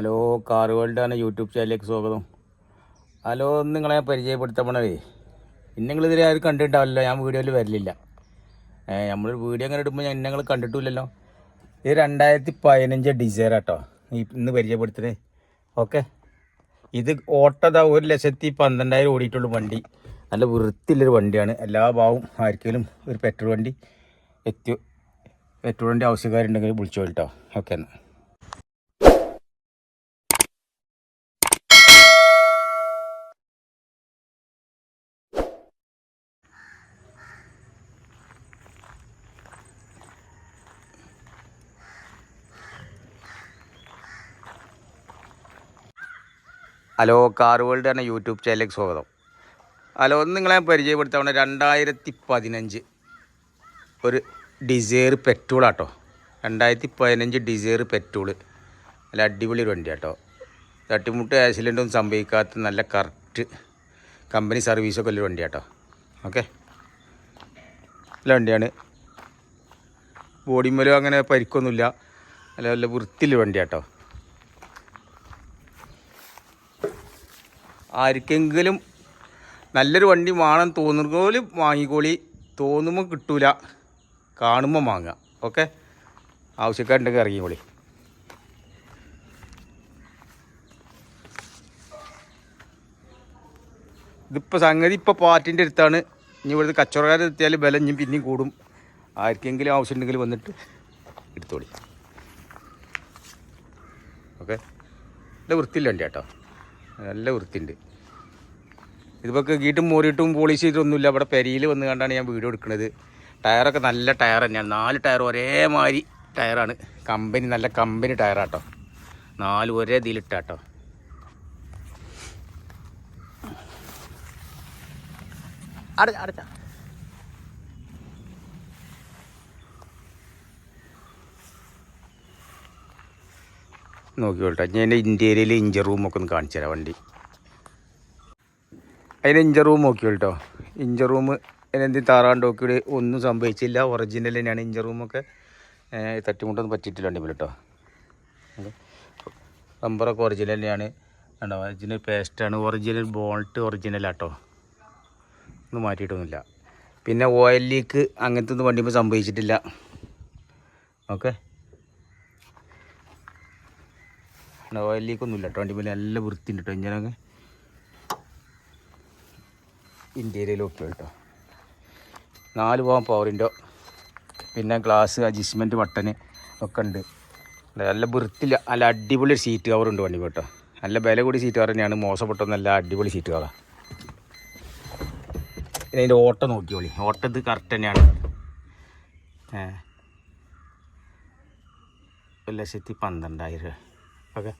Hello car ആണ് YouTube ചാനലിലേക്ക് സ്വാഗതം. ഹലോ നിങ്ങളെ പരിചയപ്പെടുത്താൻ പോണേ നിങ്ങൾ ഇതിൽ ആരും കണ്ടിട്ടുണ്ടാവില്ല ഞാൻ വീഡിയോയിൽ വരലില്ല. നമ്മൾ വീഡിയോ അങ്ങനെ ഇടുമ്പോൾ ഞാൻ ഇന്നങ്ങൾ കണ്ടിട്ടില്ലല്ലോ. ഇത് രണ്ടായിരത്തി പതിനഞ്ച് ഡിസൈർ ആട്ടോ. ഈ ഇന്ന് പരിചയപ്പെടുത്തുന്നത് ഓക്കെ. ഇത് ഓട്ടതാ ഒരു ലക്ഷത്തി പന്ത്രണ്ടായിരം ഓടിയിട്ടുള്ള വണ്ടി. നല്ല വൃത്തിയുള്ളൊരു വണ്ടിയാണ്. എല്ലാ ഭാവവും ആർക്കെങ്കിലും ഒരു പെട്രോൾ വണ്ടി എത്തി പെട്രോൾ വണ്ടി ആവശ്യക്കാരുണ്ടെങ്കിൽ വിളിച്ചോളിട്ടോ ഓക്കെ എന്നാൽ ഹലോ കാർ വേൾഡ് എന്ന യൂട്യൂബ് ചാനലിലേക്ക് സ്വാഗതം. ഹലോ ഒന്ന് നിങ്ങളെ പരിചയപ്പെടുത്താവുന്ന രണ്ടായിരത്തി പതിനഞ്ച് ഒരു ഡിസയർ പെട്രോൾ ആട്ടോ. രണ്ടായിരത്തി പതിനഞ്ച് ഡിസയർ പെട്രോൾ. നല്ല അടിപൊളി ഒരു വണ്ടി ആട്ടോ തട്ടിമുട്ട് ആക്സിഡന്റ് ഒന്നും സംഭവിക്കാത്ത നല്ല കറക്റ്റ് കമ്പനി സർവീസൊക്കെ ഉള്ളൊരു വണ്ടി ആട്ടോ ഓക്കെ? നല്ല വണ്ടിയാണ്. ബോഡിമേലും അങ്ങനെ പരിക്കൊന്നുമില്ല. നല്ല നല്ല വൃത്തിയുള്ള വണ്ടി ആട്ടോ ആർക്കെങ്കിലും നല്ലൊരു വണ്ടി വേണം തോന്നുന്നോലും വാങ്ങിക്കോളി. തോന്നുമ്പോൾ കിട്ടൂല. കാണുമ്പോൾ വാങ്ങുക ഓക്കെ? ആവശ്യക്കാരുണ്ടെങ്കിൽ ഇറങ്ങിക്കോളി. ഇതിപ്പോൾ സംഗതി ഇപ്പോൾ പാർട്ടിന്റെ അടുത്താണ്. ഇനി ഇവിടുത്തെ കച്ചവടക്കാരെ എത്തിയാൽ ബലം ഇനി പിന്നെയും കൂടും. ആർക്കെങ്കിലും ആവശ്യമുണ്ടെങ്കിൽ വന്നിട്ട് എടുത്തോളി. ഓക്കെ? ഇത് വൃത്തിയില്ല വണ്ടി കേട്ടോ നല്ല വൃത്തിയുണ്ട്. ഇതിപ്പോൾ കീട്ടും മോറിയിട്ടും പോളിഷ് ചെയ്തിട്ടൊന്നുമില്ല. ഇവിടെ പെരിയിൽ വന്ന് കണ്ടാണ് ഞാൻ വീഡിയോ എടുക്കുന്നത്. ടയറൊക്കെ നല്ല ടയർ തന്നെയാണ്. നാല് ടയർ ഒരേമാതിരി ടയറാണ്. കമ്പനി നല്ല കമ്പനി ടയറാട്ടോ. നാല് ഒരേ ഇതിലിട്ടാട്ടോ. അടച്ച അടച്ച. നോക്കിക്കോട്ടെ ഞാൻ എന്റെ ഇന്റീരിയൽ ഇഞ്ചർ റൂമൊക്കെ ഒന്ന് കാണിച്ചു തരാം വണ്ടി. അതിന്റെ ഇഞ്ചർ റൂം നോക്കിയോട്ടോ ഇഞ്ചർ റൂം അതിനെന്തെങ്കിലും താറാണ്ടോക്കിയുടെ ഒന്നും സംഭവിച്ചില്ല. ഒറിജിനൽ തന്നെയാണ് ഇഞ്ചർ റൂമൊക്കെ തട്ടിമുട്ടൊന്നും പറ്റിയിട്ടില്ല വണ്ടി കേട്ടോ റബ്ബറൊക്കെ ഒറിജിനൽ തന്നെയാണ്. കണ്ടോ? ഒറിജിനൽ പേസ്റ്റാണ് ഒറിജിനൽ ബോൾട്ട് ഒറിജിനലാട്ടോ ഒന്നും മാറ്റിയിട്ടൊന്നുമില്ല. പിന്നെ ഓയിൽ ലീക്ക് അങ്ങനത്തെ ഒന്നും വണ്ടിയുമ്പോൾ സംഭവിച്ചിട്ടില്ല. ഓക്കെ ഓയിൽ ലീക്ക് ഒന്നുമില്ല വണ്ടി മേലെ നല്ല വൃത്തിയുണ്ട് കേട്ടോ ഇഞ്ചനൊക്കെ ഇന്റീരിയലൊക്കെ കേട്ടോ. നാല് പോകാൻ പവറിന്റെ പിന്നെ ഗ്ലാസ് അഡ്ജസ്റ്റ്മെന്റ് ബട്ടൺ ഒക്കെ ഉണ്ട്. നല്ല വൃത്തിയില്ല. നല്ല അടിപൊളി സീറ്റ് കവർ ഉണ്ട് വണ്ടി കേട്ടോ. നല്ല വില കൂടി സീറ്റ് കവർ തന്നെയാണ്. മോശപ്പെട്ട നല്ല അടിപൊളി സീറ്റ് കവറാണ് പിന്നെ അതിന്റെ ഓട്ടം നോക്കിയോളി ഓട്ടം ഇത് കറക്റ്റ് തന്നെയാണ്. ഒരു ലക്ഷത്തി പന്ത്രണ്ടായിരം ഓക്കെ